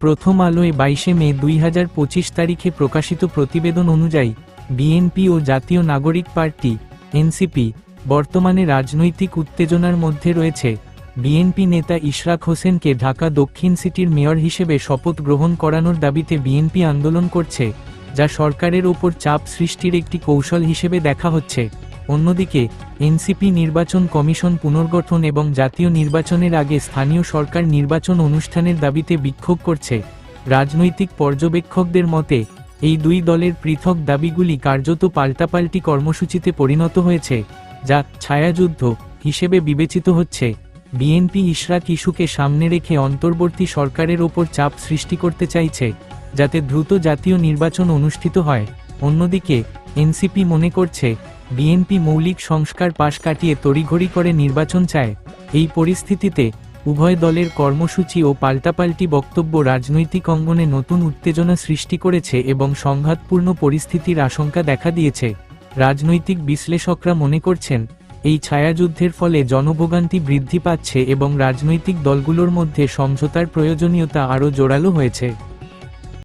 প্রথম আলোয় বাইশে মে দুই হাজার পঁচিশ তারিখে প্রকাশিত প্রতিবেদন অনুযায়ী, বিএনপি ও জাতীয় নাগরিক পার্টি, এনসিপি, বর্তমানে রাজনৈতিক উত্তেজনার মধ্যে রয়েছে। বিএনপি নেতা ইশরাক হোসেনকে ঢাকা দক্ষিণ সিটির মেয়র হিসেবে শপথ গ্রহণ করানোর দাবিতে বিএনপি আন্দোলন করছে, যা সরকারের ওপর চাপ সৃষ্টির একটি কৌশল হিসেবে দেখা হচ্ছে। অন্যদিকে, এনসিপি নির্বাচন কমিশন পুনর্গঠন এবং জাতীয় নির্বাচনের আগে স্থানীয় সরকার নির্বাচন অনুষ্ঠানের দাবিতে বিক্ষোভ করছে। রাজনৈতিক পর্যবেক্ষকদের মতে, এই দুই দলের পৃথক দাবিগুলি কার্যত পাল্টাপাল্টি কর্মসূচিতে পরিণত হয়েছে, যা ছায়াযুদ্ধ হিসেবে বিবেচিত হচ্ছে। বিএনপি ইশরাক ইস্যুকে সামনে রেখে অন্তর্বর্তী সরকারের ওপর চাপ সৃষ্টি করতে চাইছে, যাতে দ্রুত জাতীয় নির্বাচন অনুষ্ঠিত হয়। অন্যদিকে, এনসিপি মনে করছে বিএনপি মৌলিক সংস্কার পাশ কাটিয়ে তড়িঘড়ি করে নির্বাচন চায়, এই পরিস্থিতিতে উভয় দলের কর্মসূচি ও পাল্টাপাল্টি বক্তব্য রাজনৈতিক অঙ্গনে নতুন উত্তেজনা সৃষ্টি করেছে এবং সংঘাতপূর্ণ পরিস্থিতির আশঙ্কা দেখা দিয়েছে। রাজনৈতিক বিশ্লেষকরা মনে করছেন, এই ছায়াযুদ্ধের ফলে জনভোগান্তি বৃদ্ধি পাচ্ছে এবং রাজনৈতিক দলগুলোর মধ্যে সমঝোতার প্রয়োজনীয়তা আরও জোরালো হয়েছে।